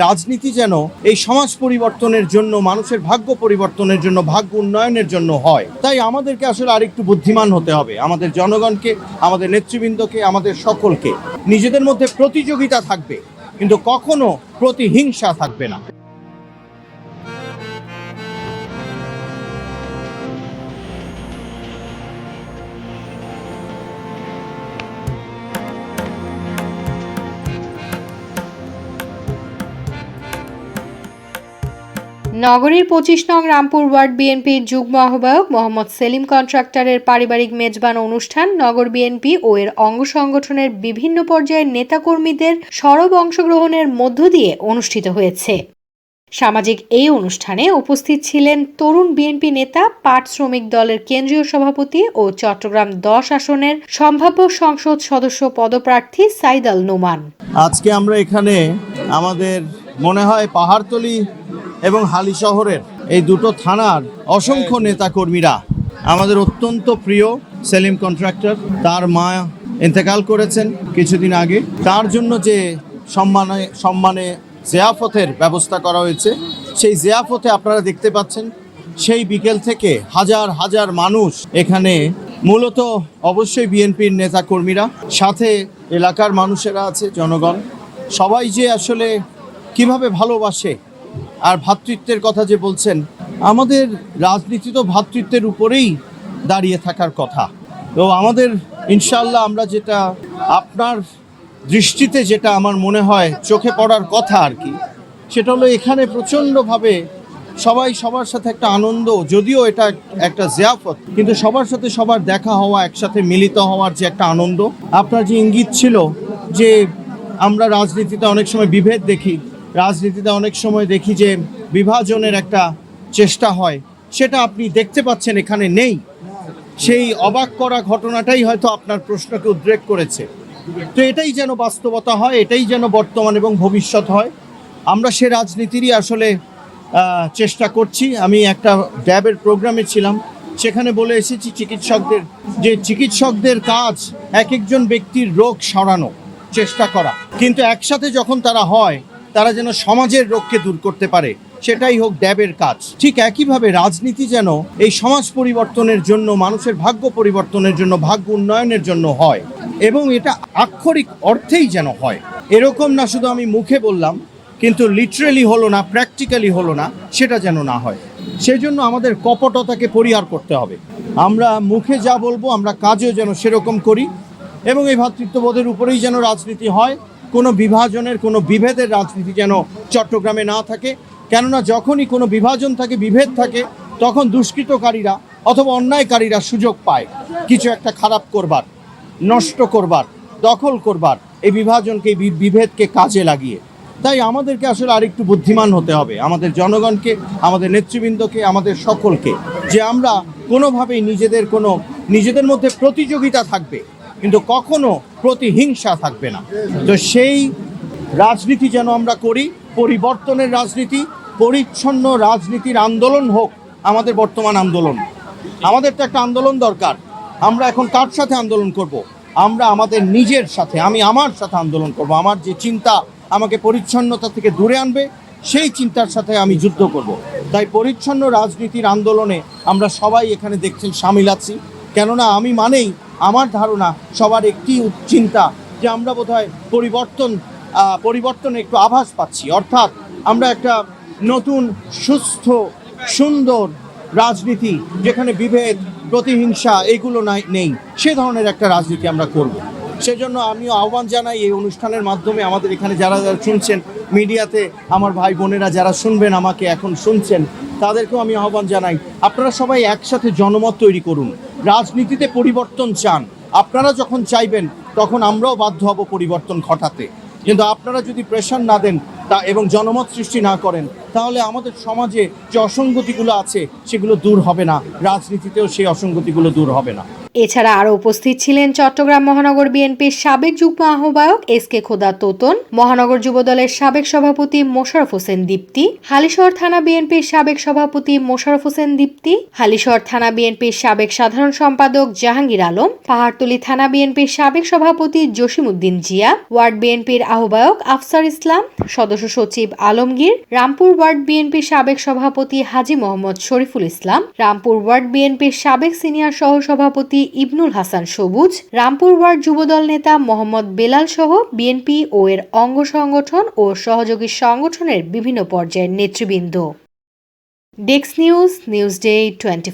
রাজনীতি যেন এই সমাজ পরিবর্তনের জন্য, মানুষের ভাগ্য পরিবর্তনের জন্য, ভাগ্য উন্নয়নের জন্য হয়। তাই আমাদেরকে আসলে আরেকটু বুদ্ধিমান হতে হবে। আমাদের জনগণকে, আমাদের নেতৃবৃন্দকে, আমাদের সকলকে। নিজেদের মধ্যে প্রতিযোগিতা থাকবে, কিন্তু কখনো প্রতিহিংসা থাকবে না। নগরীর পঁচিশ নং রামপুর ওয়ার্ড বিএনপির যুগ্ম আহ্বায়ক মোহাম্মদ সেলিম কন্ট্রাক্টরের পারিবারিক মেজবান অনুষ্ঠান নগর বিএনপি ও এর অঙ্গ সংগঠনের বিভিন্ন পর্যায়ের নেতাকর্মীদের সরব অংশগ্রহণের মধ্য দিয়ে অনুষ্ঠিত হয়েছে। সামাজিক এই অনুষ্ঠানে উপস্থিত ছিলেন তরুণ বিএনপি নেতা, পাট শ্রমিক দলের কেন্দ্রীয় সভাপতি ও চট্টগ্রাম দশ আসনের সম্ভাব্য সংসদ সদস্য পদপ্রার্থী সাইদাল নোমান। আজকে আমরা এখানে আমাদের মনে হয় পাহাড়তলি এবং হালি শহরের এই দুটো থানার অসংখ্য নেতাকর্মীরা, আমাদের অত্যন্ত প্রিয় সেলিম কন্ট্রাক্টর, তার মা ইন্তেকাল করেছেন কিছুদিন আগে। তার জন্য যে সম্মানে সম্মানে জিয়াফতের ব্যবস্থা করা হয়েছে, সেই জিয়াফতে আপনারা দেখতে পাচ্ছেন, সেই বিকেল থেকে হাজার হাজার মানুষ এখানে। মূলত অবশ্যই বিএনপির নেতাকর্মীরা, সাথে এলাকার মানুষেরা আছে, জনগণ। সবাই যে আসলে কীভাবে ভালোবাসে আর ভ্রাতৃত্বের কথা যে বলছেন, আমাদের রাজনীতি তো ভ্রাতৃত্বের উপরেই দাঁড়িয়ে থাকার কথা। তো আমাদের ইনশাল্লাহ আমরা যেটা আপনার দৃষ্টিতে যেটা আমার মনে হয় চোখে পড়ার কথা আর কি, সেটা হলো এখানে প্রচণ্ডভাবে সবাই সবার সাথে একটা আনন্দ, যদিও এটা একটা জিয়াফত, কিন্তু সবার সাথে সবার দেখা হওয়া, একসাথে মিলিত হওয়ার যে একটা আনন্দ। আপনার যে ইঙ্গিত ছিল যে আমরা রাজনীতিতে অনেক সময় বিভেদ দেখি রাজনীতিতে অনেক সময় দেখি যে বিভাজনের একটা চেষ্টা হয়। সেটা আপনি দেখতে পাচ্ছেন, এখানে নেই। সেই অবাক করা ঘটনাটাই হয়তো আপনার প্রশ্নকে উদ্রেক করেছে। তো এটাই যেন বাস্তবতা হয়, এটাই যেন বর্তমান এবং ভবিষ্যৎ হয়। আমরা সে রাজনীতিরই আসলে চেষ্টা করছি। আমি একটা ড্যাবের প্রোগ্রামে ছিলাম। সেখানে বলে এসেছি চিকিৎসকদের যে চিকিৎসকদের কাজ এক একজন ব্যক্তির রোগ সরানো, চেষ্টা করা। কিন্তু একসাথে যখন তারা হয় তারা যেন সমাজের রোগকে দূর করতে পারে, সেটাই হোক ড্যাবের কাজ। ঠিক একইভাবে রাজনীতি যেন এই সমাজ পরিবর্তনের জন্য, মানুষের ভাগ্য পরিবর্তনের জন্য, ভাগ্য উন্নয়নের জন্য হয়, এবং এটা আক্ষরিক অর্থেই যেন হয়। এরকম না শুধু আমি মুখে বললাম, কিন্তু লিটারেলি হলো না প্র্যাকটিক্যালি হলো না, সেটা যেন না হয়। সেই জন্য আমাদের কপটতাকে পরিহার করতে হবে। আমরা মুখে যা বলব, আমরা কাজেও যেন সেরকম করি, এবং এই ভ্রাতৃত্ববোধের উপরেই যেন রাজনীতি হয় কোনো বিভাজনের, কোনো বিভেদের রাজনীতি যেন চট্টগ্রামে না থাকে। কেননা যখনই কোনো বিভাজন থাকে, বিভেদ থাকে, তখন দুষ্কৃতকারীরা অথবা অন্যায়কারীরা সুযোগ পায়। কিছু একটা খারাপ করবার, নষ্ট করবার, দখল করবার, এই বিভাজনকে বিভেদকে কাজে লাগিয়ে। তাই আমাদেরকে আসলে আরেকটু বুদ্ধিমান হতে হবে। আমাদের জনগণকে, আমাদের নেতৃবৃন্দকে, আমাদের সকলকে। যে আমরা কোনোভাবেই নিজেদের কোনো, নিজেদের মধ্যে প্রতিযোগিতা থাকবে কিন্তু কখনো প্রতিহিংসা থাকবে না তো সেই রাজনীতি যেন আমরা করি, পরিবর্তনের রাজনীতি, পরিচ্ছন্ন রাজনীতির আন্দোলন হোক আমাদের বর্তমান আন্দোলন আমাদের তো একটা আন্দোলন দরকার আমরা এখন কার সাথে আন্দোলন করব। আমরা আমাদের নিজের সাথে, আমি আমার সাথে আন্দোলন করব। আমার যে চিন্তা আমাকে পরিচ্ছন্নতা থেকে দূরে আনবে, সেই চিন্তার সাথে আমি যুদ্ধ করব। তাই পরিচ্ছন্ন রাজনীতির আন্দোলনে আমরা সবাই এখানে দেখছেন সামিল আছি কেননা আমি মানেই আমার ধারণা সবার একটি চিন্তা যে আমরা বোধহয় পরিবর্তন আহ, পরিবর্তনের একটু আভাস পাচ্ছি। অর্থাৎ আমরা একটা নতুন সুস্থ সুন্দর রাজনীতি যেখানে বিভেদ প্রতিহিংসা এগুলো নাই নেই সে ধরনের একটা রাজনীতি আমরা করব। সেজন্য আমিও আহ্বান জানাই এই অনুষ্ঠানের মাধ্যমে আমাদের এখানে যারা যারা শুনছেন মিডিয়াতে আমার ভাই বোনেরা যারা শুনবেন আমাকে এখন শুনছেন তাদেরকেও আমি আহ্বান জানাই আপনারা সবাই একসাথে জনমত তৈরি করুন। রাজনীতিতে পরিবর্তন চান, আপনারা যখন চাইবেন, তখন আমরাও বাধ্য হব পরিবর্তন ঘটাতে। কিন্তু আপনারা যদি প্রেশার না দেন তা এবং জনমত সৃষ্টি না করেন, তাহলে আমাদের সমাজে যে অসঙ্গতিগুলো আছে, সেগুলো দূর হবে না। রাজনীতিতেও সেই অসঙ্গতিগুলো দূর হবে না। এছাড়া আরও উপস্থিত ছিলেন চট্টগ্রাম মহানগর বিএনপির সাবেক যুগ্ম আহ্বায়ক এস কে খোদা তোতন, মহানগর যুবদলের সাবেক সভাপতি মোশারফ হোসেন দীপ্তি, হালিশহর থানা বিএনপির সাবেক সভাপতি মোশারফ হোসেন দীপ্তি, হালিশহর থানা বিএনপির সাবেক সাধারণ সম্পাদক জাহাঙ্গীর আলম, পাহাড়তলী থানা বিএনপির সাবেক সভাপতি জসিমউদ্দিন জিয়া, ওয়ার্ড বিএনপির আহ্বায়ক আফসার ইসলাম, সদস্য সচিব আলমগীর, রামপুর ওয়ার্ড বিএনপির সাবেক সভাপতি হাজি মোহাম্মদ শরীফুল ইসলাম, রামপুর ওয়ার্ড বিএনপির সাবেক সিনিয়র সহ সভাপতি ইবনুল হাসান সবুজ, রামপুর ওয়ার্ড যুবদল নেতা মোহাম্মদ বেলাল সহ বিএনপি ও এর অঙ্গ সংগঠন ও সহযোগী সংগঠনের বিভিন্ন পর্যায়ের নেতৃবৃন্দ। ডেক্স নিউজ নিউজ ডে টোয়েন্টি